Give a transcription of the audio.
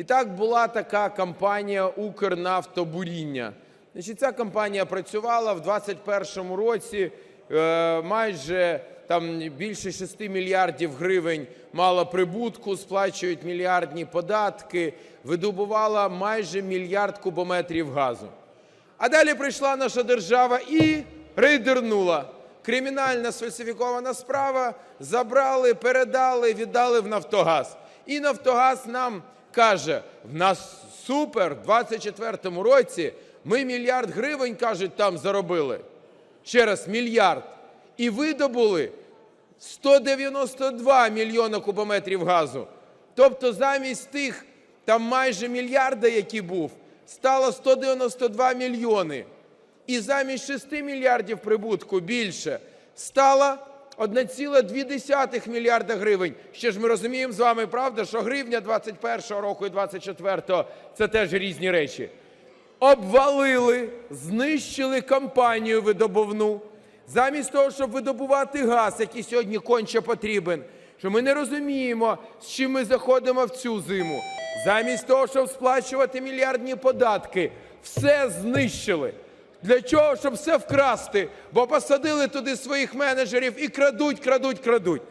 І так була така кампанія Укрнафтобуріння. Значить, ця компанія працювала в 2021 році. е, Майже там більше 6 мільярдів гривень мала прибутку, сплачують мільярдні податки, видобувала майже мільярд кубометрів газу. А далі прийшла наша держава і рейдернула. Кримінальна сфальсифікована справа забрали, передали, віддали в Нафтогаз. І Нафтогаз нам каже: в нас супер, в 24-му році ми мільярд гривень, кажуть, там заробили. Ще раз, мільярд. І видобули 192 мільйона кубометрів газу. Тобто замість тих там майже мільярда, який був, стало 192 мільйони. І замість 6 мільярдів прибутку більше стало 1,2 мільярда гривень. Ще ж ми розуміємо з вами, правда, що гривня 21-го року і 24-го – це теж різні речі. Обвалили, знищили компанію видобувну. Замість того, щоб видобувати газ, який сьогодні конче потрібен, що ми не розуміємо, з чим ми заходимо в цю зиму. Замість того, щоб сплачувати мільярдні податки, все знищили. Для чого? Щоб все вкрасти, бо посадили туди своїх менеджерів і крадуть, крадуть, крадуть.